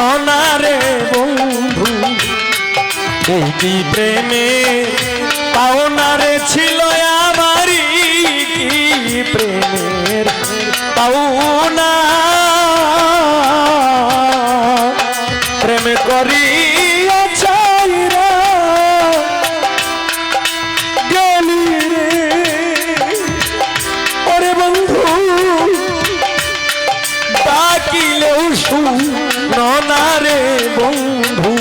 শোনা রে বন্ধু এই কি প্রেমে? পাওনারে ছিল আমারি প্রেমের? পাওনা প্রেম করি শুনা রে বন্ধু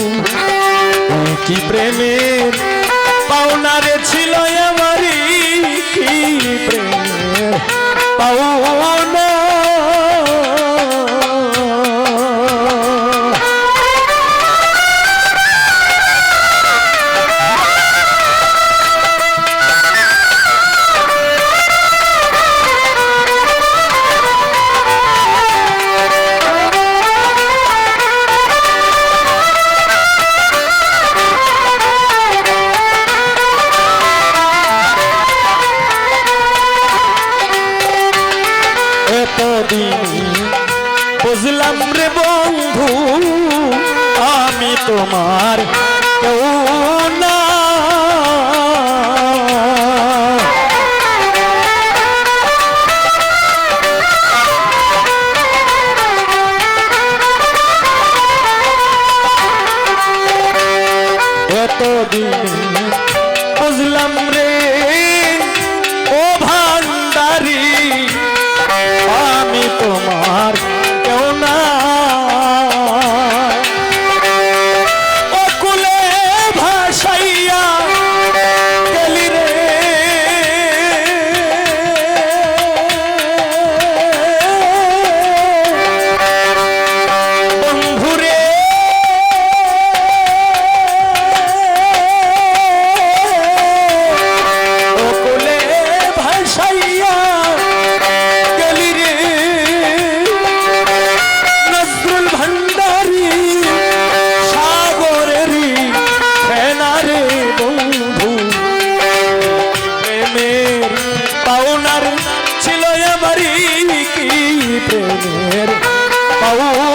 কি প্রেমের পাওনারে ছিল আমারই কি প্রেমের পাওনা বুঝলাম রে বন্ধু আমি তোমার এতদিন পাওনার ছিল আমারই কি প্রেমের পাওনা?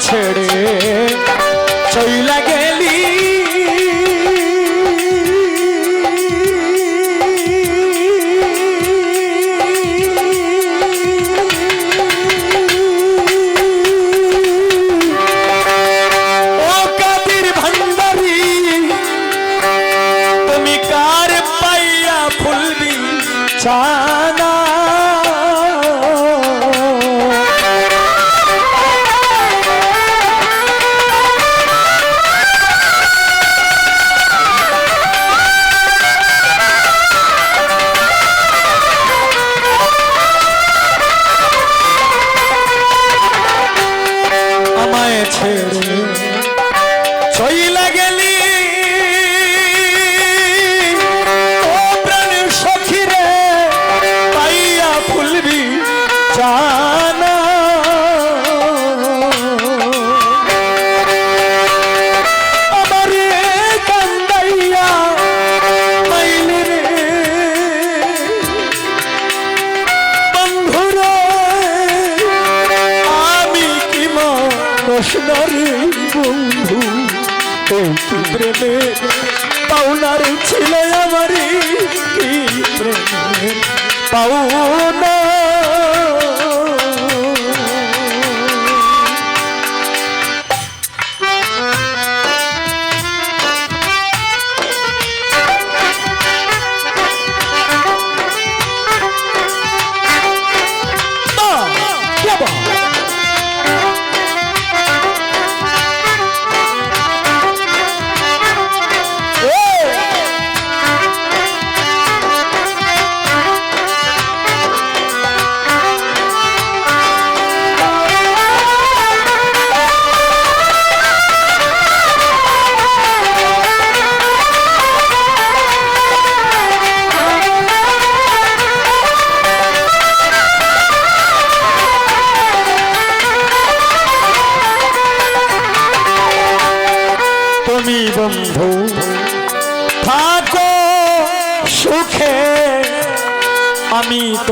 ছেড়ে চইলা মানুষ নরে বন্ধু এই কি প্রেমে পাওনার ছিল আমারই কি প্রেমে পাওনা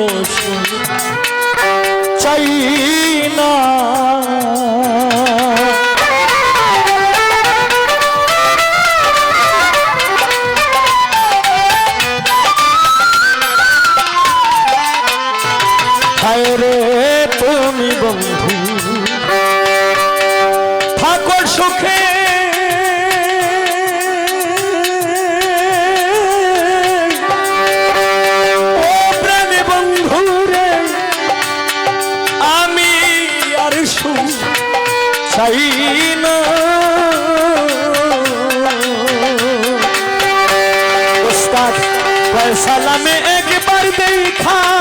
তো চাই না। তুমি বন্ধু সুখে। চাই না উস্তাদ সালামে একবার দেখা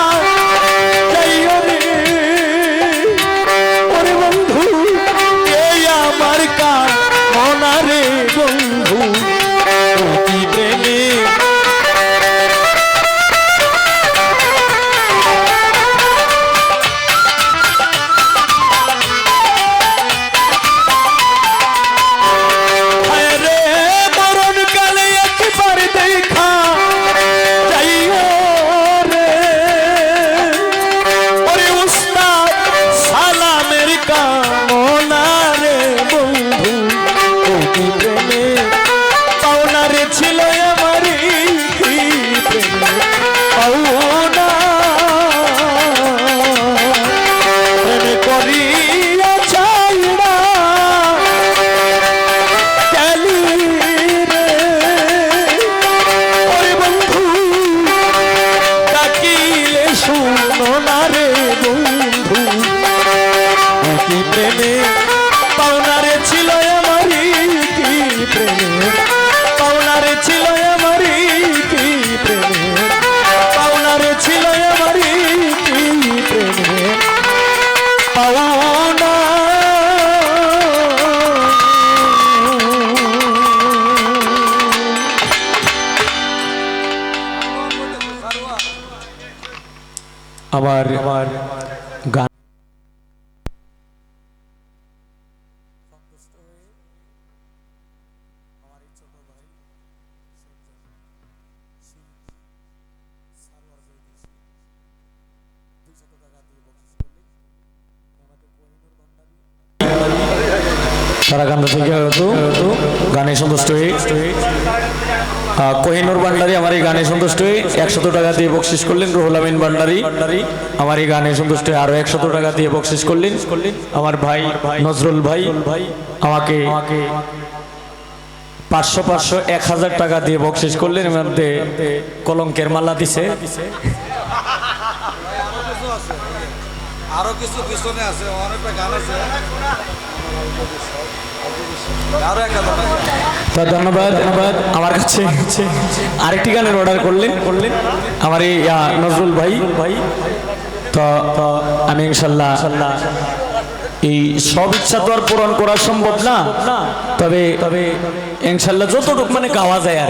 আমার আমার গান সারাকান্দা থেকে হয়তো গানে সন্তুষ্ট হয়ে কোহিনুর ভান্ডারি, আমার এই গানে সন্তুষ্ট হয়ে একশত টাকা দিয়ে বকশিস করলেন রুহুল আমিন ভান্ডারি। আমার এই গানে সন্তুষ্ট হয়ে আরও একশত টাকা দিয়ে বকশিস করলেন আমার ভাই নজরুল ভাই। আমাকে পাঁচশো পাঁচশো এক হাজার টাকা দিয়ে বকশিস করলেন, এর মধ্যে কলঙ্কের মালা দিছে। আরও কিছু পিছনে আছে, অনেকটা গান আছে। ধন্যবাদ ধন্যবাদ। আমার কাছে আরেকটি গানের অর্ডার করলেন। করলেন আমার এই নজরুল ভাই। ভাই তো, আমি ইনশাল্লাহ এই সব ইচ্ছা তো আর পূরণ করা সম্ভব না। তবে তবে ইনশাল্লাহ যতটুকু মানে গাওয়া যায় আর।